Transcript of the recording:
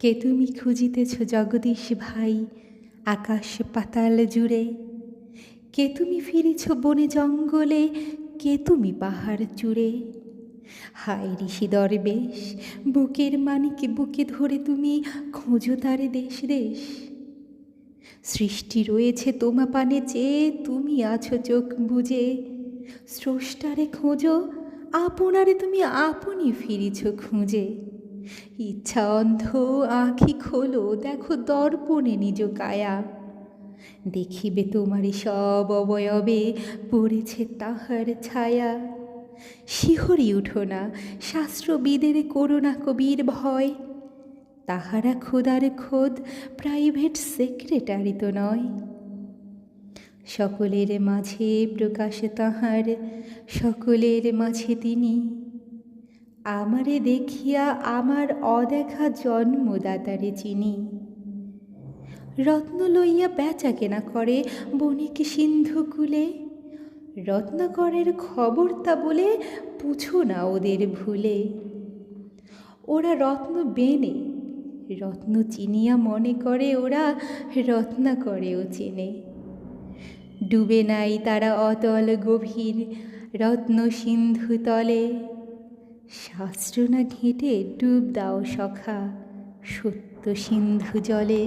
কে তুমি খুঁজিতেছ জগদীশ ভাই? আকাশ পাতাল জুড়ে। কে তুমি ফিরেছ বনে জঙ্গলে? কে তুমি পাহাড় চূড়ে? হায় ঋষি দরবেশ, বুকের মানিক বুকে ধরে তুমি খোঁজো তারে দেশ দেশ। সৃষ্টি রয়েছে তোমা পানে চেয়ে তুমি আছো চোখ বুঝে স্রষ্টারে খোঁজো, আপনারে তুমি আপনি ফিরিছ খুঁজে। ইচ্ছা অন্ধ আঁখি খোলো, দেখো দর্পণে নিজ কায়া। দেখিবে তোমারই সব অবয়বে, পড়েছে তাহার ছায়া। শিহরি উঠো না, শাস্ত্রবিদের করোনা কবির ভয়। তাহারা খোদার খোদ প্রাইভেট সেক্রেটারি তো নয়। সকলের মাঝে প্রকাশ তাহার, সকলের মাঝে তিনি। আমারে দেখিয়া আমার অদেখা জন্মদাতারে চিনি। রত্ন লইয়া বেচা কেনা করে বণিক সিন্ধু কুলে। রত্নাকরের খবর তা বলে পুছো না ওদের ভুলে। ওরা রত্ন বেনে, রত্ন চিনিয়া মনে করে ওরা রত্নাকরেও চেনে। ডুবে নাই তারা অতল গভীর রত্ন সিন্ধু তলে। শাস্ত্র না ঘেঁটে ডুব দাও সখা সত্য সিন্ধু জলে